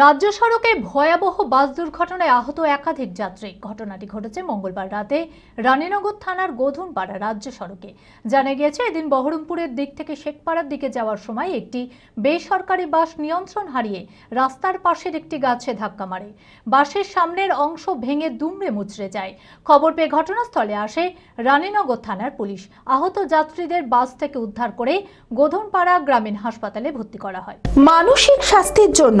রাজ্য সড়কে ভয়াবহ বাস দুর্ঘটনায় আহত একাধিক যাত্রী। ঘটনাটি ঘটেছে মঙ্গলবার রাতে রানীনগর থানার গোধনপাড়া রাজ্য সড়কে। জানা গিয়েছে, এদিন বহরমপুরের দিক থেকে শেখপাড়ার দিকে যাওয়ার সময় একটি বেসরকারি বাস নিয়ন্ত্রণ হারিয়ে রাস্তার পাশের একটি গাছে ধাক্কা মারে। বাসের সামনের অংশ ভেঙে দুমড়ে মুচড়ে যায়। খবর পেয়ে ঘটনাস্থলে আসে রানীনগর থানার পুলিশ। আহত যাত্রীদের বাস থেকে উদ্ধার করে গোধনপাড়া গ্রামীণ হাসপাতালে ভর্তি করা হয়। মানসিক স্বাস্থ্যের জন্য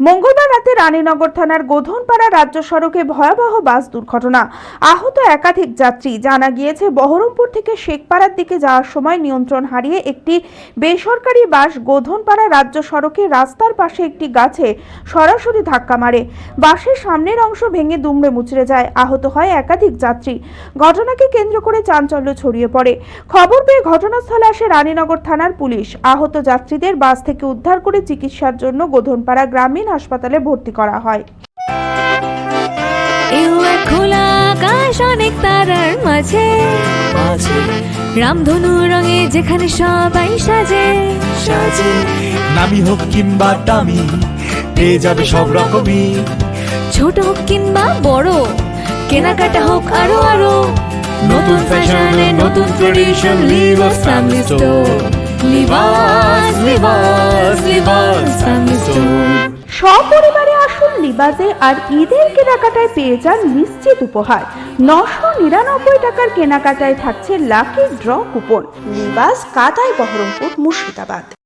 মঙ্গলবার রাতে রানীনগর থানার গোধনপাড়া রাজ্য সড়কে ভয়াবহ বাস দুর্ঘটনা। আহত একাধিক যাত্রী জানা গিয়েছে বহরমপুর থেকে শেখপাড়ার দিকে যাওয়ার সময় নিয়ন্ত্রণ হারিয়ে একটি বেসরকারি বাস গোধনপাড়া রাজ্য সড়কে রাস্তার পাশে একটি গাছে সরাসরি ধাক্কা মারে। বাসের সামনের অংশ ভেঙে দুমড়ে মুচড়ে যায়। আহত হয় একাধিক যাত্রী। ঘটনাকে কেন্দ্র করে চাঞ্চল্য ছড়িয়ে পড়ে। খবর পেয়ে ঘটনাস্থলে আসে রানীনগর থানার পুলিশ। আহত যাত্রীদের বাস থেকে উদ্ধার করে চিকিৎসার জন্য গোধনপাড়া গ্রামীণ হাসপাতালে ভর্তি করা হয়। খোলা আকাশ অনেক তারার মাঝে। রামধনু রঙে যেখানে সবাই সাজে। সাজে। নামি হোক কিংবা দামি পেয়ে যাবে সব রকমই। ছোট হোক কিংবা বড় কেনাকাটা হোক আরও আরও। নতুন ফ্যাশনে নতুন tradition Libas family store Libas Libas Libas family store সপরিবারে আসুন লিবাজে আর ঈদের কেনাকাটায় পেয়ে যান নিশ্চিত উপহার। নশো নিরানব্বই টাকার কেনাকাটায় থাকছে লাকি ড্র কুপন। লিবাজ কাদায় বহরমপুর মুর্শিদাবাদ।